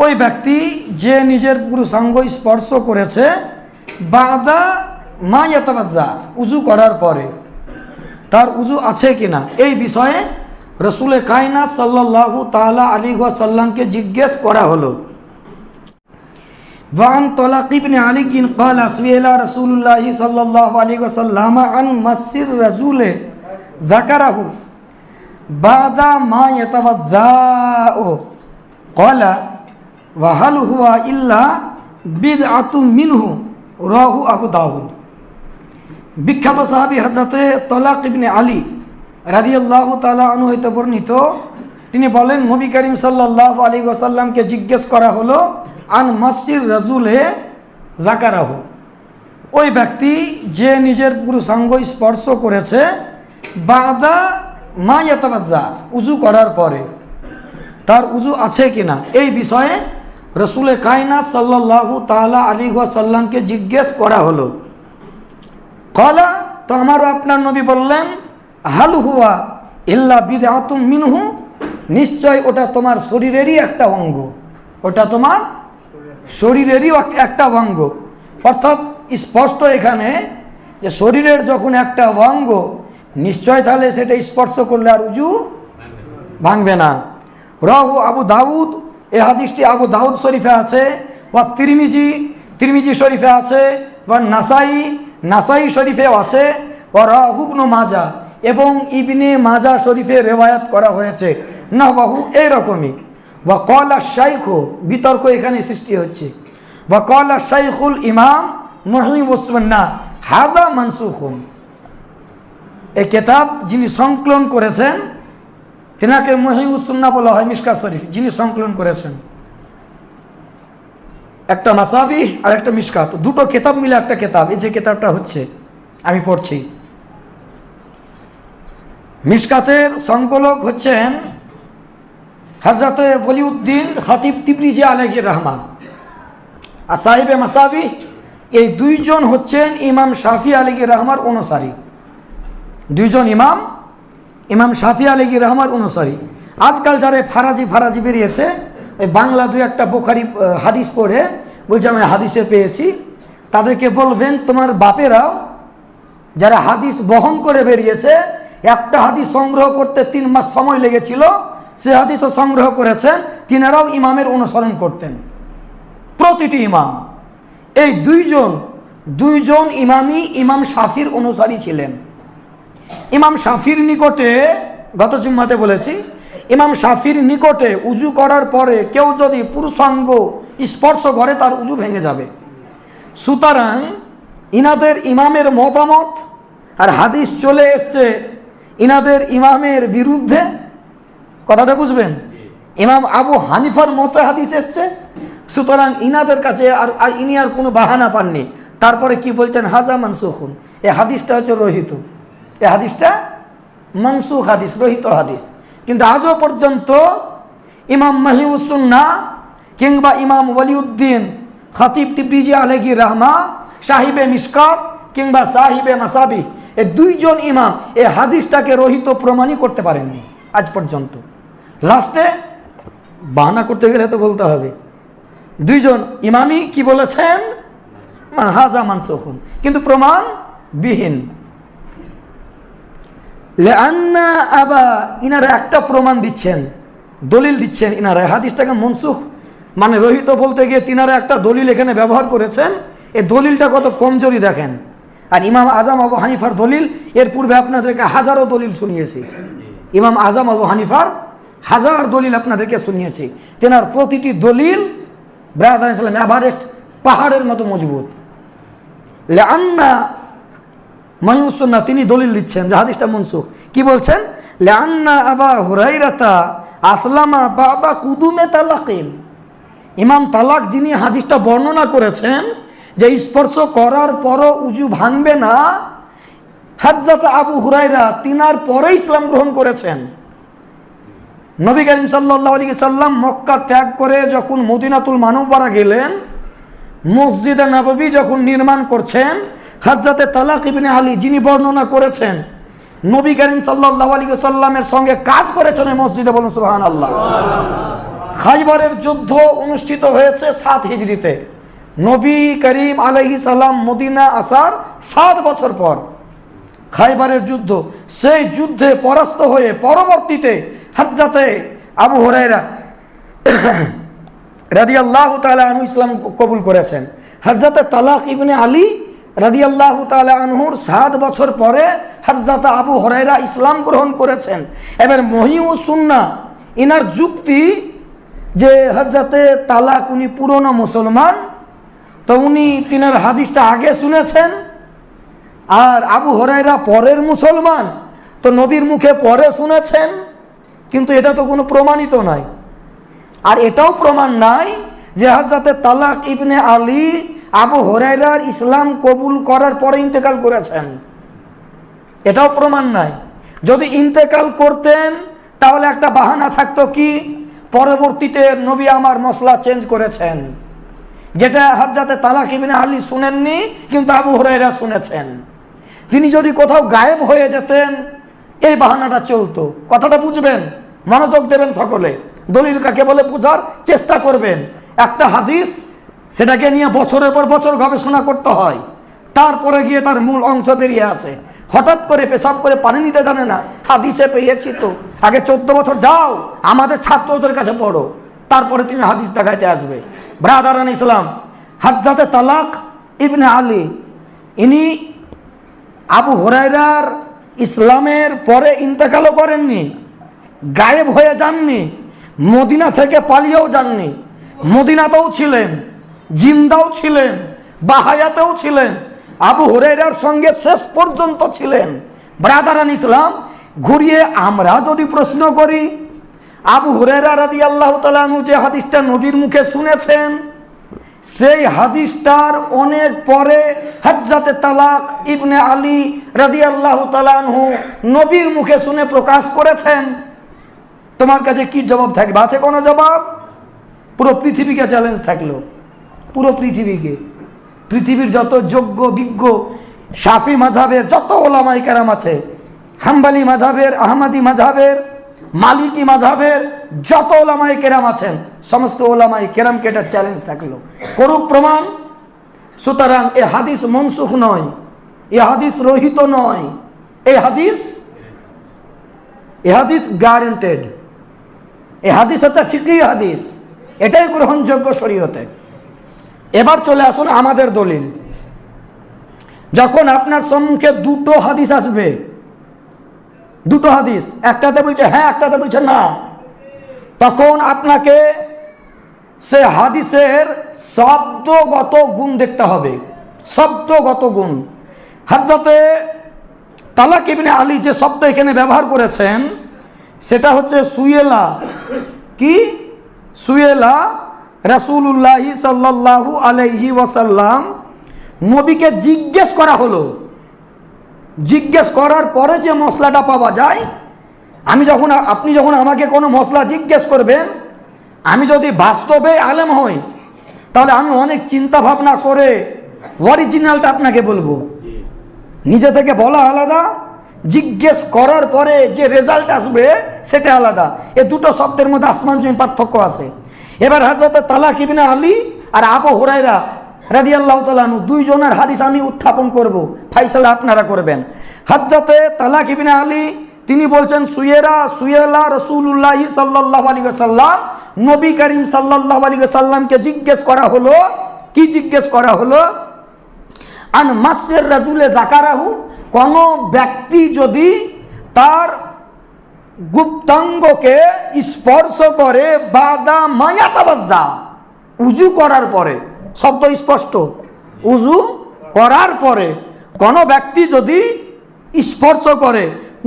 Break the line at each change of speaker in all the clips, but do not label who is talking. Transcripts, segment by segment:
ওই ব্যক্তি যে নিজের পুরুষাঙ্গ স্পর্শ করেছে বাদা মা ইয়াতাবাদ্দা উজু করার পরে তার উজু আছে কিনা এই বিষয়ে রসুলে কায়নাত সাল্লাল্লাহু তাআলা আলী সাল্লামকে জিজ্ঞেস করা হলো وعن طلاق ابن علي قال سئل رسول الله صلى الله عليه وسلم عن مس الرجل ذكره بعد ما يتوضا قال ওয়াহাল হুয়া ইল্লা বিদ আতু মিনহু, রাহু আবু দাউদ। বিখ্যাত সাহাবি হাজাতে তলাক ইবনে আলী রাজিউল্লাহ তালা আনু হইতে বর্ণিত, তিনি বলেন, নবী করিম সাল্লাহ আলী ওসাল্লামকে জিজ্ঞেস করা হলো, আন মাসির রাজুল হে জাকারাহ ওই ব্যক্তি যে নিজের পুরুষাঙ্গ স্পর্শ করেছে, বাদা মা ইয়াতাবাদা উজু করার পরে। তার উজু আছে কিনা, এই বিষয়ে রসুলে কায়নাত সাল্লাল্লাহু তালা আলী সাল্লামকে জিজ্ঞেস করা হলো। কলা, তো আমারও আপনার নবী বললেন, হাল হুয়া ইল্লা বিদাতুম মিনহু, নিশ্চয় ওটা তোমার শরীরেরই একটা অঙ্গ। ওটা তোমার শরীরেরই একটা অঙ্গ। অর্থাৎ স্পষ্ট এখানে যে শরীরের যখন একটা অঙ্গ, নিশ্চয় তাহলে সেটা স্পর্শ করলে আর উজু ভাঙবে না। রহু আবু দাউদ এ হাদিসটি আবু দাউদ শরীফে আছে বা তিরমিজি তিরমিজি শরীফে আছে বা নাসাই নাসাই শরীফেও আছে বা রাহুবনু মাজা এবং ইবনে মাজা শরীফে রেওয়ায়াত করা হয়েছে। না বাহু এইরকমই। বা কলা শাইখ, বিতর্ক এখানে সৃষ্টি হচ্ছে। বা কলা শাইখুল ইমাম মহিম ওসমান্না হাদা মানসুখুন। এই কেতাব যিনি সংকলন করেছেন তেনাকে মহিউসুন্না বলা হয় মিসকা শরীফ, যিনি সংকলন করেছেন। একটা মাসাবি আর একটা মিসকাত দুটো কেতাব মিলে একটা কেতাব। এই যে কেতাবটা হচ্ছে, আমি পড়ছি। মিসকাতের সংকলক হচ্ছেন হজরতে বলিউদ্দিন খতিব তিবরিজি আলহি রহমান। আর সাহেবে মাসাবি, এই দুইজন হচ্ছেন ইমাম শাফি আলহি রহমার অনুসারী। দুইজন ইমাম ইমাম শাফি আলহি রহমার অনুসারী। আজকাল যারা ফারাজি ফারাজি বেরিয়েছে, ওই বাংলা দুই একটা বোখারি হাদিস পড়ে, বলছে, আমি হাদিসে পেয়েছি। তাদেরকে বলবেন, তোমার বাপেরাও যারা হাদিস বহন করে বেরিয়েছে, একটা হাদিস সংগ্রহ করতে তিন মাস সময় লেগেছিল, সে হাদিসও সংগ্রহ করেছেন, তিনারাও ইমামের অনুসরণ করতেন। প্রতিটি ইমাম। এই দুইজন দুইজন ইমামই ইমাম শাফির অনুসারী ছিলেন। ইমাম শাফির নিকটে, গত জুম্মাতে বলেছি, ইমাম শাফির নিকটে উজু করার পরে কেউ যদি পুরুষাঙ্গ স্পর্শ করে, তার উজু ভেঙে যাবে। সুতরাং ইনাদের ইমামের মতামত আর হাদিস চলে এসছে, ইনাদের ইমামের বিরুদ্ধে। কথাটা বুঝবেন? ইমাম আবু হানিফার মতে হাদিস এসছে, সুতরাং ইনাদের কাছে আর আর ইনি আর কোনো বাহানা পাননি। তারপরে কি বলছেন? হাজা মানসুখুন। এ হাদিসটা হচ্ছে রহিত। এ হাদিসটা মনসুখ হাদিস রহিত হাদিস। কিন্তু আজও পর্যন্ত ইমাম মাহিউসুন্না কিংবা ইমাম ওয়ালিউদ্দিন খতিব টিপ্রিজি আলহি রহমা, সাহিবে মিসকাত কিংবা সাহিবে মাসাবি এ দুইজন ইমাম এ হাদিসটাকে রহিত প্রমাণই করতে পারেননি আজ পর্যন্ত। লাস্টে বাহানা করতে গেলে তো বলতে হবে। দুইজন ইমামই কি বলেছেন? হাজা মানসুখুন। কিন্তু প্রমাণ বিহীন। লেআন্না আবা, ইনারা একটা প্রমাণ দিচ্ছেন, দলিল দিচ্ছেন ইনারা। হাদিসটাকে মনসুখ মানে রহিত বলতে গিয়ে তিনারা একটা দলিল এখানে ব্যবহার করেছেন। এই দলিলটা কত কমজোরি দেখেন। আর ইমাম আজম আবু হানিফার দলিল, এর পূর্বে আপনাদেরকে হাজারো দলিল শুনিয়েছি। ইমাম আজম আবু হানিফার হাজার দলিল আপনাদেরকে শুনিয়েছি। তেনার প্রতিটি দলিল ব্রাদার ইসলাম এভারেস্ট পাহাড়ের মতো মজবুত। লেআন্না মায়ুসন্না তিনি দলিল দিচ্ছেন যে হাদিসটা মনসুখ। কি বলছেন? লেআন্না আবা হুরাইরাতা আসলামা বাবা কুদুমে তালাকিল ইমাম তালাক যিনি হাদিসটা বর্ণনা করেছেন যে স্পর্শ করার পরও উজু ভাঙবে না, হাজরত আবু হুরাইরা তিনার পরে ইসলাম গ্রহণ করেছেন। নবী করিম সাল্লাহ আলী সাল্লাম মক্কা ত্যাগ করে যখন মদিনাতুল মানববারা গেলেন, মসজিদে নববী যখন নির্মাণ করছেন হাজরাতে তালাক ইবনে আলী যিনি বর্ণনা করেছেন, নবী করিম সাল্লাহ আলী সাল্লামের সঙ্গে কাজ করেছেন এই মসজিদে বলুন সুহান আল্লাহ খাইবারের যুদ্ধ অনুষ্ঠিত হয়েছে সাত হিজড়িতে। নবী করিম আলহি সালাম মদিনা আসার সাত বছর পর খাইবারের যুদ্ধ, সেই যুদ্ধে পরাস্ত হয়ে পরবর্তীতে হজরতে আবু হরাইরা রাদি আল্লাহ তালা ইসলাম কবুল করেছেন। হজরতে তালাক ইবনে আলী রাদি আল্লাহ আনহুর সাত বছর পরে হজরত আবু হরাইরা ইসলাম গ্রহণ করেছেন। এবার মহিউ সুন্না, ইনার যুক্তি যে হজরতে তালাক উনি পুরনো মুসলমান, তো উনি তিনার হাদিসটা আগে শুনেছেন। আর আবু হরাইরা পরের মুসলমান, তো নবীর মুখে পরে শুনেছেন, কিন্তু এটা তো কোনো প্রমাণিত নয়। আর এটাও প্রমাণ নাই যে হাজরাতে তালাক ইবনে আলী আবু হরাইরার ইসলাম কবুল করার পরে ইন্তেকাল করেছেন। এটাও প্রমাণ নাই। যদি ইন্তেকাল করতেন, তাহলে একটা বাহানা থাকতো কি? পরবর্তীতে নবী আমার মশলা চেঞ্জ করেছেন। যেটা হাজরাতে তালাক ইবনে আলী শুনেননি, কিন্তু আবু হরাইরা শুনেছেন। তিনি যদি কোথাও গায়েব হয়ে যেতেন, এই বাহানাটা চলতো। কথাটা বুঝবেন, মনোযোগ দেবেন সকলে। দলিল কাকে বলে বোঝার চেষ্টা করবেন। একটা হাদিস সেটাকে নিয়ে বছরের পর বছর গবেষণা করতে হয়। তারপরে গিয়ে তার মূল অংশ বেরিয়ে আসে। হঠাৎ করে পেশাব করে পানি নিতে জানে না। হাদিসে পেয়েছি তো। আগে চোদ্দ বছর যাও, আমাদের ছাত্রদের কাছে পড়ো। তারপরে তুমি হাদিস দেখাইতে আসবে। ব্রাদারান ইসলাম হাজাতে তালাক ইবনে আলী, ইনি আবু হরাইরার ইসলামের পরে ইন্তেকালও করেননি, গায়েব হয়ে যাননি, মদিনা থেকে পালিয়েও যাননি, মদিনাতেও ছিলেন। জিন্দাও ছিলেন, বাহায়াতেও ছিলেন, আবু হরাইরার সঙ্গে শেষ পর্যন্ত ছিলেন। ব্রাদারান ইসলাম, ঘুরিয়ে আমরা যদি প্রশ্ন করি, আবু হুরেরা রাদি আল্লাহ তালু যে হাদিসটা নবীর মুখে শুনেছেন, সেই হাদিসটার অনেক পরে হজরতে তালাক ইবনে আলী রাদি আল্লাহ তালানহু নবীর মুখে শুনে প্রকাশ করেছেন। তোমার কাছে কি জবাব থাকবে? আছে কোনো জবাব? পুরো পৃথিবীকে চ্যালেঞ্জ থাকল। পুরো পৃথিবীকে। পৃথিবীর যত যোগ্য, বিজ্ঞ, শাফি মাঝাবের যত ওলামাই কেরাম আছে, হাম্বালি মাঝাবের আহমাদি মাঝাবের মালিকি মাঝাবের যত ওলামাই কেরাম আছেন, সমস্ত ওলামাই কেরামকে এটা চ্যালেঞ্জ থাকল। করুক প্রমাণ, সুতরাং এ হাদিস মনসুখ নয়, এ হাদিস রহিত নয়, এ হাদিস এ হাদিস গ্যারেন্টেড এ হাদিস হচ্ছে ফিকি হাদিস, এটাই গ্রহণযোগ্য শরীয়তে। এবার চলে আসুন আমাদের দলিল। যখন আপনার সম্মুখে দুটো হাদিস আসবে, দুটো হাদিস, একটাতে বলছে হ্যাঁ একটাতে বলছে না, তখন আপনাকে সে হাদিসের শব্দগত গুণ দেখতে হবে। শব্দগত গুণ। হাজরতে তালাক ইবনে আলী যে শব্দ এখানে ব্যবহার করেছেন, সেটা হচ্ছে সুয়েলা। কি? সুয়েলা রাসুল্লাহি সাল্লাহু আলহি ওয়াসাল্লাম নবীকে জিজ্ঞেস করা হলো। জিজ্ঞেস করার পরে যে মশলাটা পাওয়া যায়, আমি যখন আপনি যখন আমাকে কোনো মশলা জিজ্ঞেস করবেন, আমি যদি বাস্তবে আলেম হই, তাহলে আমি অনেক চিন্তা ভাবনা করে অরিজিনালটা আপনাকে বলব। নিজে থেকে বলা আলাদা, জিজ্ঞেস করার পরে যে রেজাল্ট আসবে সেটা আলাদা। এ দুটো শব্দের মধ্যে আসমান জমি পার্থক্য আছে। এবার হাজরত তালাক ইবিনা আলী আর আবু হুরাইরা রাজি আল্লাহ তালু দুইজনের হাদিস আমি উত্থাপন করব। ফাইসালা আপনারা করবেন। হাজরতে তালাক ইবিনা আলী, তিনি বলছেন, সুয়েরা, সুয়েলা রসুল্লাহি সাল্লাহ আলী সাল্লাম নবী করিম সাল্লাহ আলী সাল্লামকে জিজ্ঞেস করা হলো। কি জিজ্ঞেস করা হলো? আন মাসের রাজুলে জাকারাহু, কোন ব্যক্তি যদি তার গুপ্তাঙ্গকে স্পর্শ করে বাদা মায়াতাবাজ্জা, উজু করার পরে, শব্দ স্পষ্ট, উজু করার পরে, কোন ব্যক্তি যদি স্পর্শ করে,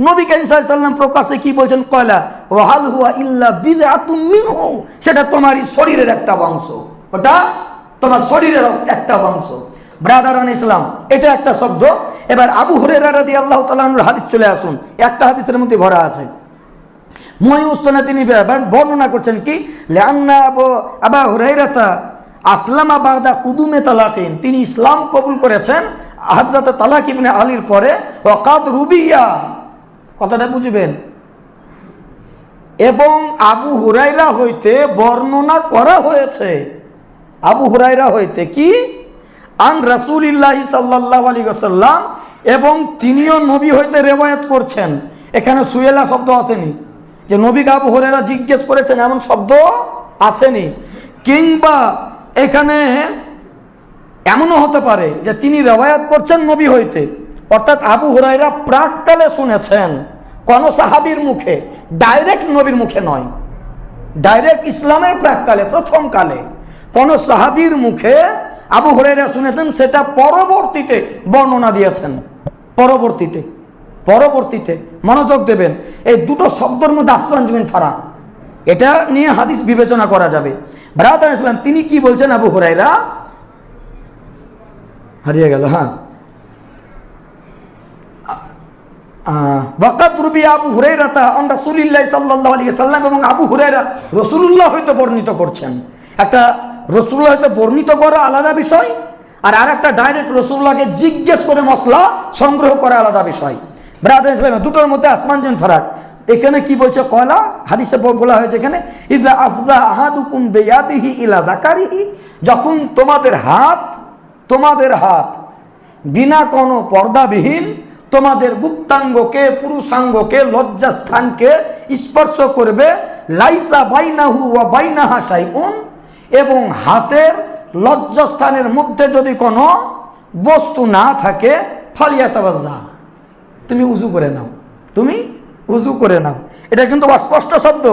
নবী করিম সাল্লাম প্রকাশে কি বলছেন? কয়লা ওহাল হুয়া ইল্লা সেটা তোমারই শরীরের একটা বংশ ওটা তোমার শরীরের একটা বংশ ব্রাদারান ইসলাম এটা একটা শব্দ। এবার আবু হরেরা রাদি আল্লাহ তালাহুর হাদিস চলে আসুন। একটা হাদিসের মধ্যে ভরা আছে। মহিউস্তনে তিনি বর্ণনা করছেন কি, লেআন্না আবু হুরাইরাতা আসলামা বাগদা কুদুমে তালাকিন। তিনি ইসলাম কবুল করেছেন হাজরত তালাক ইবনে আলীর পরে ওকাদ রুবিয়া। কথাটা বুঝবেন। এবং আবু হুরাইরা হইতে বর্ণনা করা হয়েছে। আবু হুরাইরা হইতে কি? আন রাসূলিল্লাহি সাল্লাল্লাহু আলাইহি ওয়াসাল্লাম এবং তিনিও নবী হইতে রেওয়ায়াত করছেন। এখানে সুয়েলা শব্দ আসেনি। যে নবীকে আবু হুরাইরা জিজ্ঞেস করেছেন, এমন শব্দ আসেনি। কিংবা এখানে এমনও হতে পারে যে তিনি রেওয়ায়াত করছেন নবী হইতে। অর্থাৎ আবু হুরাইরা প্রাককালে শুনেছেন, কোন সাহাবীর মুখে, ডাইরেক্ট নবীর মুখে নয়। ডাইরেক্ট ইসলামের প্রাককালে প্রথম কালে কোন সাহাবীর মুখে আবু হুরাইরা শুনেছেন, সেটা পরবর্তীতে বর্ণনা দিয়েছেন। পরবর্তীতে। পরবর্তীতে মনোযোগ দেবেন। এই দুটো শব্দের মধ্যে আসমান জমিন ফারাক এটা নিয়ে হাদিস বিবেচনা করা যাবে। ব্রাদার ইসলাম তিনি কি বলছেন? আবু হুরাইরা হারিয়ে গেল হ্যাঁ। আবু সাল্লাল্লাহু আলাইহি সাল্লাম এবং আবু হুরাইরা হইতে বর্ণিত করছেন। একটা রাসূলুল্লাহ হইতে বর্ণিত করা আলাদা বিষয়, আর ডাইরেক্ট জিজ্ঞেস করে মশলা সংগ্রহ করা আলাদা বিষয়। ব্রাদার দুটোর মধ্যে আসমান জন ফারাক। এখানে কি বলছে? কয়লা হাদিসে বলা হয়েছে এখানে, ইদা আফজা আহাদুকুম বেয়াদিহি ইলা যাকারিহি যখন তোমাদের হাত তোমাদের হাত বিনা কোনো পর্দাবিহীন, তোমাদের গুপ্তাঙ্গকে, পুরুষাঙ্গকে, লজ্জাস্থানকে স্পর্শ করবে, লাইসা বাইনাহু ওয়া বাইনাহা সাইউন এবং হাতের লজ্জাস্থানের মধ্যে যদি কোনো বস্তু না থাকে ফালিয়া ফালিয়াতাবাজা তুমি উজু করে নাও। তুমি উজু করে নাও। এটা কিন্তু অস্পষ্ট শব্দ।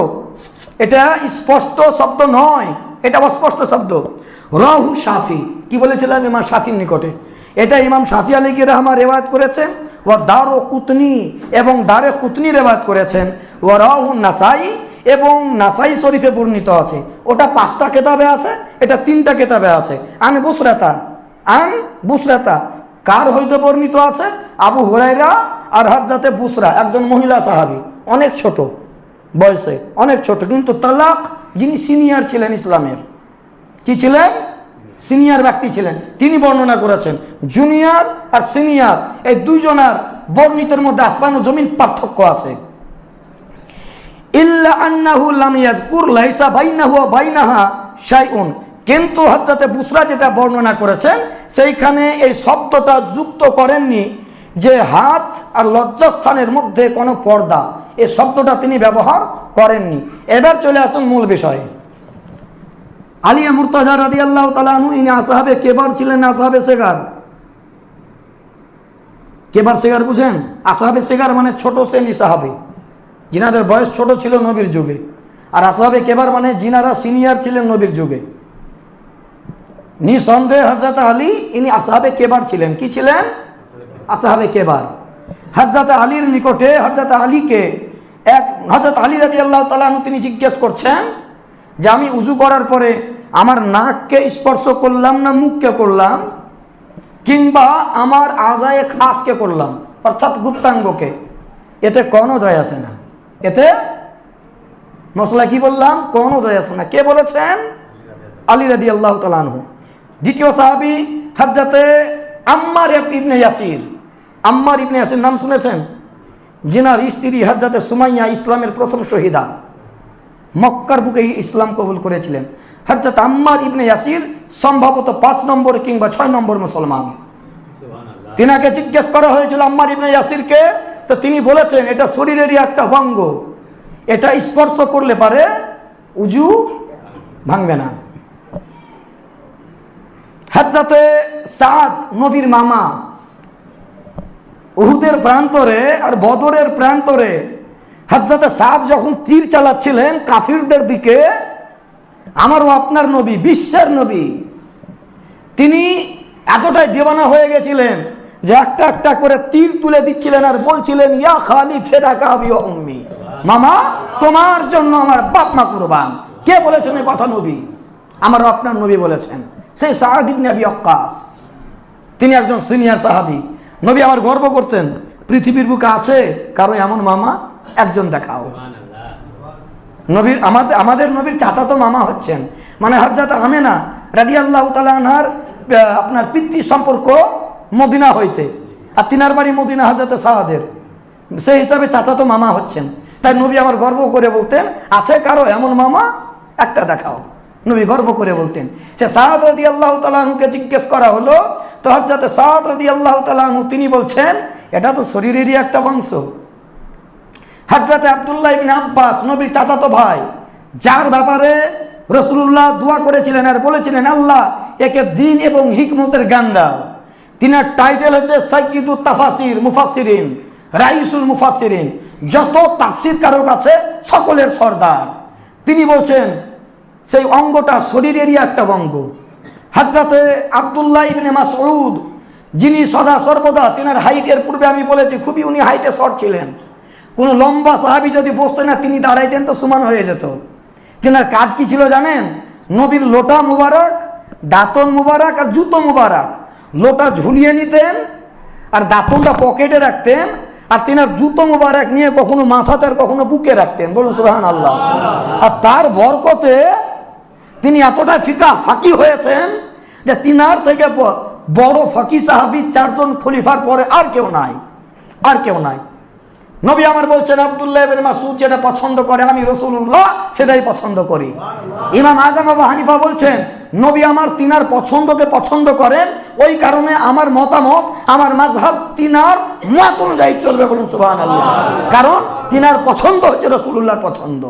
এটা স্পষ্ট শব্দ নয়। এটা অস্পষ্ট শব্দ। রহু সাফি কি বলেছিলাম ইমাম সাফির নিকটে? এটা ইমাম সাফি আলী কি রহমা রেওয়ায়ত করেছেন ও দার ও কুতনি এবং দারে কুতনি রেওয়ায়ত করেছেন। ও রাহু নাসাই এবং নাসাই শরীফে বর্ণিত আছে। ওটা পাঁচটা কেতাবে আছে, এটা তিনটা কেতাবে আছে। আন বুসরাতা। আন বুসরাতা। কার হইতে বর্ণিত আছে? আবু হুরাইরা আর হাজরাতে বুসরা, একজন মহিলা সাহাবী, অনেক ছোট, বয়সে অনেক ছোট, কিন্তু তালাক যিনি সিনিয়র ছিলেন ইসলামের, কি ছিলেন? সিনিয়র ব্যক্তি ছিলেন, তিনি বর্ণনা করেছেন, জুনিয়র আর সিনিয়র, এই দুইজনার বর্ণিতের মধ্যে আসমান ও জমিন পার্থক্য আছে। ইল্লা আন্নাহু লাম ইয়াযকুর, লাইসা বাইনাহু বাইনাহা শাইউন। কিন্তু হযরতে বুসরা যেটা বর্ণনা করেছেন, সেইখানে এই শব্দটা যুক্ত করেননি যে হাত আর লজ্জাস্থানের মধ্যে কোনো পর্দা। এই শব্দটা তিনি ব্যবহার করেননি। এবার চলে আসুন মূল বিষয়ে। আলিয়া মুরতাজা রাদি আল্লাহ তালানু ইনি আসাহাবে কেবার ছিলেন আসাহাবে সেগার? কেবার সেগার বুঝেন? আসাহাবে সেগার মানে ছোট শ্রেণি সাহাবে। যিনাদের বয়স ছোট ছিল নবীর যুগে। আর আসাহাবে কেবার মানে জিনারা সিনিয়র ছিলেন নবীর যুগে। নিঃসন্দেহ হজরত আলী, ইনি আসাহাবে কেবার ছিলেন? কি ছিলেন? আসাহাবে কেবার। হজরত আলীর নিকটে হজরত আলীকে এক হজরত আলী রাজি আল্লাহ তালাহু তিনি জিজ্ঞেস করছেন যে, আমি উজু করার পরে আমার নাককে স্পর্শ করলাম না মুখকে করলাম? কিংবা আমার আজায়ে খাসকে করলাম? অর্থাৎ গুপ্তাঙ্গকে। এতে কোনো যায় আসে না। এতে মশলা কি বললাম? কোনো যায় আসে না। কে বলেছেন? আলী রাদি আল্লাহ তালানহু দ্বিতীয় সাহাবি হাজরাতে আম্মার ইবনে ইয়াসির। আম্মার ইবনে ইয়াসির নাম শুনেছেন? জিনার স্ত্রী হাজরাতে সুমাইয়া ইসলামের প্রথম শহীদা। মক্কার বুকে ইসলাম কবুল করেছিলেন। হজরত আম্মার ইবনে ইয়াসির সম্ভবত পাঁচ নম্বর কিংবা ছয় নম্বর মুসলমান। তিনাকে জিজ্ঞেস করা হয়েছিল আম্মার ইবনে ইয়াসিরকে তো তিনি বলেছেন এটা শরীরেরই একটা ভঙ্গ। এটা স্পর্শ করলে পারে উজু ভাঙবে না। হজরতে সাদ নবীর মামা। উহুদের প্রান্তরে আর বদরের প্রান্তরে হজরতে সাদ যখন তীর চালাচ্ছিলেন কাফিরদের দিকে, আমারও আপনার নবী, বিশ্বের নবী। তিনি এতটাই দেবানা হয়ে গেছিলেন যে একটা একটা করে তীর তুলে দিচ্ছিলেন আর বলছিলেন, ইয়া খালি ফেদা কাবি উম্মি। মামা, তোমার জন্য আমার বাপ মা কুরবান। কে বলেছেন এই কথা নবী? আমারও আপনার নবী বলেছেন। সেই সাহাদিব নবী অক্কাস তিনি একজন সিনিয়র সাহাবি। নবী আমার গর্ব করতেন পৃথিবীর বুকে আছে কারও এমন মামা একজন দেখাও। নবীর আমাদের আমাদের নবীর চাচাতো মামা হচ্ছেন। মানে হজরত আমেনা রাজি আল্লাহ তালাহার আপনার পিতৃ সম্পর্ক মদিনা হইতে। আর তিনার বাড়ি মদিনা হজরত সাহাদের। সেই হিসাবে চাচাতো মামা হচ্ছেন। তাই নবী আমার গর্ব করে বলতেন আছে কারও এমন মামা একটা দেখাও। নবী গর্ব করে বলতেন। সে সাদ রদি আল্লাহ তালাহুকে জিজ্ঞেস করা হলো, তো হচ্ছে সাদ রদি আল্লাহ তালাহু তিনি বলছেন, এটা তো শরীরেরই একটা বংশ হাজরাতে আবদুল্লাহ ইবিন আব্বাস, নবীর চাচাতো ভাই, যার ব্যাপারে রসুল্লাহ দোয়া করেছিলেন আর বলেছিলেন, আল্লাহ, একে দিন এবং হিকমতের গান দাও। তিনার টাইটেল হচ্ছে সাইকিদুল তাফাসির মুফাসিরিন রাইসুল মুফাসিরিন যত তাফসির কারক আছে, সকলের সর্দার। তিনি বলছেন সেই অঙ্গটা শরীরেরই একটা অঙ্গ। হাজরাতে আবদুল্লাহ ইবনে মাসউদ, যিনি সদা সর্বদা, তিনার হাইটের পূর্বে আমি বলেছি, খুবই উনি হাইটে শর্ট ছিলেন। কোনো লম্বা সাহাবি যদি বসতেন না, তিনি দাঁড়াইতেন তো সমান হয়ে যেত। তিনার কাজ কি ছিল জানেন? নবীর লোটা মুবারক, দাঁতন মুবারক আর জুতো মুবারক। লোটা ঝুলিয়ে নিতেন আর দাঁতনটা পকেটে রাখতেন আর তিনার জুতো মুবারক নিয়ে কখনো মাথাতে আর কখনো বুকে রাখতেন। বলুন সুহান আল্লাহ আর তার বরকতে তিনি এতটা ফিকা, ফাঁকি হয়েছেন যে তিনার থেকে বড় ফাঁকি সাহাবি চারজন খলিফার পরে আর কেউ নাই, আর কেউ নাই। নবী আমার বলছেন, আবদুল্লাহ ইবনে মাসুদ যেটা পছন্দ করে, আমি রসুল্লাহ সেটাই পছন্দ করি। ইমাম আজম আবু হানিফা বলছেন, নবী আমার তিনার পছন্দকে পছন্দ করেন, ওই কারণে আমার মতামত, আমার মাঝহাব তিনার মত অনুযায়ী চলবে বলুন সুবাহ কারণ তিনার পছন্দ হচ্ছে রসুল্লাহর পছন্দ।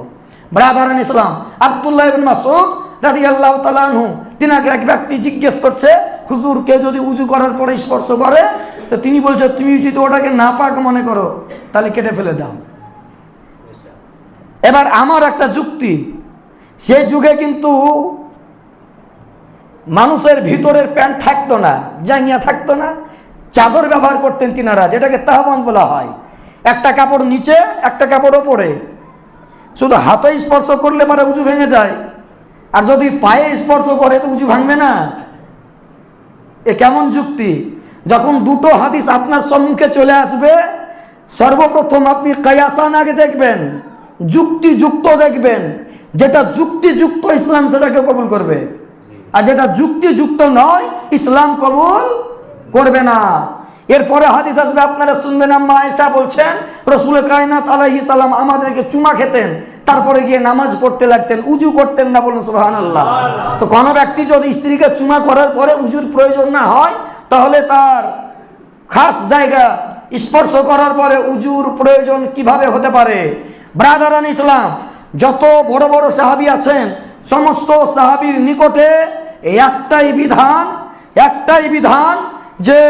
ব্রাদারান ইসলাম আবদুল্লাহ ইবিন মাসুদ দাদি আল্লাহ তালানহু তিনাকে এক ব্যক্তি জিজ্ঞেস করছে হুজুরকে যদি উজু করার পরে স্পর্শ করে? তো তিনি বলছে, তুমি যদি ওটাকে না পাক মনে করো, তাহলে কেটে ফেলে দাও। এবার আমার একটা যুক্তি সেই যুগে কিন্তু মানুষের ভিতরের প্যান্ট থাকতো না, জাঙ্গিয়া থাকতো না, চাদর ব্যবহার করতেন তিনারা, যেটাকে তাহবান বলা হয়। একটা কাপড় নিচে, একটা কাপড় ওপরে। শুধু হাতে স্পর্শ করলে মানে উঁচু ভেঙে যায়। আর যদি পায়ে স্পর্শ করে তো উঁচু ভাঙবে না? এ কেমন যুক্তি? যখন দুটো হাদিস আপনার সম্মুখে চলে আসবে, সর্বপ্রথম আপনি কায়াসান আগে দেখবেন, যুক্তিযুক্ত দেখবেন। যেটা যুক্তিযুক্ত ইসলাম সেটাকে কবুল করবে। আর যেটা যুক্তিযুক্ত নয়, ইসলাম কবুল করবে না। এরপরে হাদিস আসবে, আপনারা শুনবেন আম্মা বলছেন, রসুল কায়নাত আলাইহি সালাম আমাদেরকে চুমা খেতেন। তারপরে গিয়ে নামাজ পড়তে লাগতেন, উজু করতেন না বলুন সুবহান আল্লাহ তো কোনো ব্যক্তি যদি স্ত্রীকে চুমা করার পরে উজুর প্রয়োজন না হয়, তাহলে তার খাস জায়গা স্পর্শ করার পরে উজুর প্রয়োজন কীভাবে হতে পারে? ব্রাদারান ইসলাম যত বড় বড় সাহাবি আছেন, সমস্ত সাহাবির নিকটে একটাই বিধান একটাই বিধান যে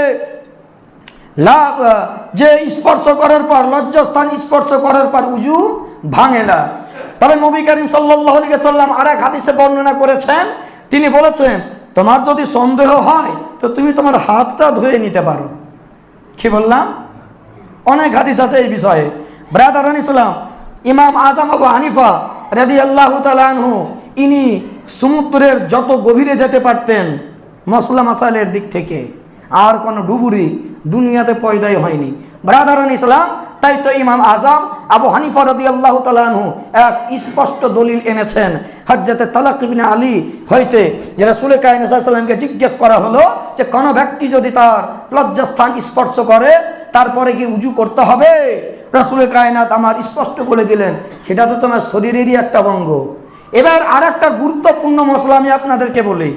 লাভ যে স্পর্শ করার পর, লজ্জাস্থান স্পর্শ করার পর উজু ভাঙে না। তবে নবী করিম সাল্লাহ সাল্লাম আর এক হাদিসে বর্ণনা করেছেন, তিনি বলেছেন, তোমার যদি সন্দেহ হয়, তো তুমি তোমার হাতটা ধুয়ে নিতে পারো। কি বললাম? অনেক হাদিস আছে এই বিষয়ে। ব্রাদারান ইসলাম ইমাম আজম আবু হানিফা রেদি আল্লাহ তালু ইনি সমুদ্রের যত গভীরে যেতে পারতেন মশলা মাসালের দিক থেকে, আর কোনো ডুবুরি দুনিয়াতে পয়দাই হয়নি। ব্রাদারান ইসলাম তাই তো ইমাম আজম আবু হানিফা রদি আল্লাহ তালানহু এক স্পষ্ট দলিল এনেছেন। হজ্জাতে তালাক ইবনে আলী হইতে যে রাসূল কায়ন সাল্লামকে জিজ্ঞেস করা হলো যে কোনো ব্যক্তি যদি তার লজ্জাস্থান স্পর্শ করে, তারপরে কি উজু করতে হবে? রাসূল কায়নাত আমার স্পষ্ট বলে দিলেন, সেটা তো তোমার শরীরেরই একটা অঙ্গ। এবার আর একটা গুরুত্বপূর্ণ মশলা আমি আপনাদেরকে বলি।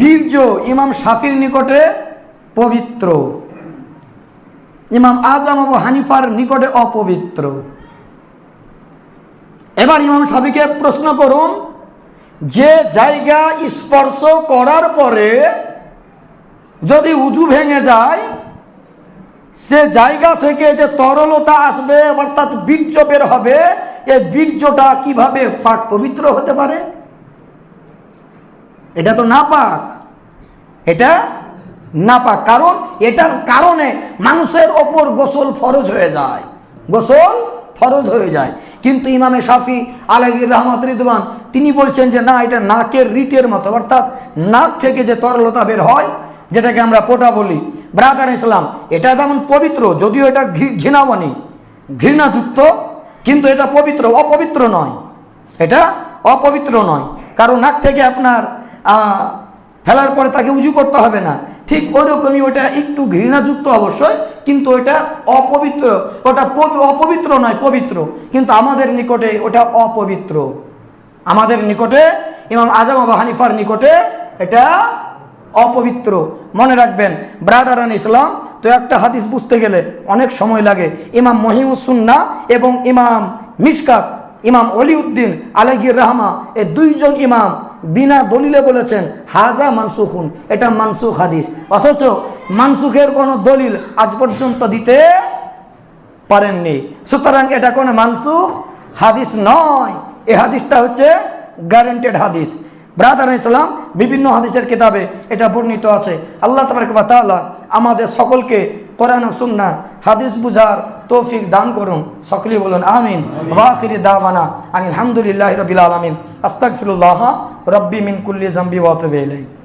বীর্য ইমাম শাফির নিকটে পবিত্র। ইমাম আজম আবু হানিফার নিকটে অপবিত্র। এবার ইমাম সাবিকে প্রশ্ন করুন, যে জায়গা স্পর্শ করার পরে যদি উজু ভেঙে যায়, সে জায়গা থেকে যে তরলতা আসবে, অর্থাৎ বীর্য বের হবে, এই বীর্যটা কীভাবে পাক পবিত্র হতে পারে? এটা তো না পাক এটা না পাক কারণ এটার কারণে মানুষের ওপর গোসল ফরজ হয়ে যায়। গোসল ফরজ হয়ে যায়। কিন্তু ইমামে শাফি আলহির রহমত রিদওয়ান, তিনি বলছেন যে, না, এটা নাকের রিটের মতো। অর্থাৎ নাক থেকে যে তরলতা বের হয়, যেটাকে আমরা পোটা বলি, ব্রাদার ইসলাম, এটা যেমন পবিত্র, যদিও এটা ঘৃণাবনী, ঘৃণাযুক্ত, কিন্তু এটা পবিত্র, অপবিত্র নয়। এটা অপবিত্র নয়। কারণ নাক থেকে আপনার ফেলার পরে তাকে উজু করতে হবে না। ঠিক ওইরকমই ওটা একটু ঘৃণাযুক্ত অবশ্যই, কিন্তু ওটা অপবিত্র, ওটা পবি- অপবিত্র নয়, পবিত্র। কিন্তু আমাদের নিকটে ওটা অপবিত্র। আমাদের নিকটে, ইমাম আজম আবু হানিফার নিকটে এটা অপবিত্র। মনে রাখবেন ব্রাদারান ইসলাম, তো একটা হাদিস বুঝতে গেলে অনেক সময় লাগে। ইমাম মহিউসুন্না এবং ইমাম মিশকাত, ইমাম অলিউদ্দিন আলগির রহমা, এ দুইজন ইমাম বিনা দলিলে বলেছেন, হাজা মানসুখুন। এটা মানসুখ হাদিস। অথচ মানসুখের কোনো দলিল আজ পর্যন্ত দিতে পারেননি। সুতরাং এটা কোনো মানসুখ হাদিস নয়। এ হাদিসটা হচ্ছে গ্যারেন্টেড হাদিস। ব্রাদার ইসলাম বিভিন্ন হাদিসের কিতাবে এটা বর্ণিত আছে। আল্লাহ তাআলা আমাদের সকলকে কোরআন ও সুন্নাহ, হাদিস বুঝার তৌফিক দান করুন সকলেই বলুন আমিন। ওয়াখিরি দাওয়ানা আনিল হামদুলিল্লাহি রাব্বিল আলামিন। আস্তাগফিরুল্লাহ রব্বি মিন কুল্লি ওয়াতবে ওয়া আতুবু ইলাইহি।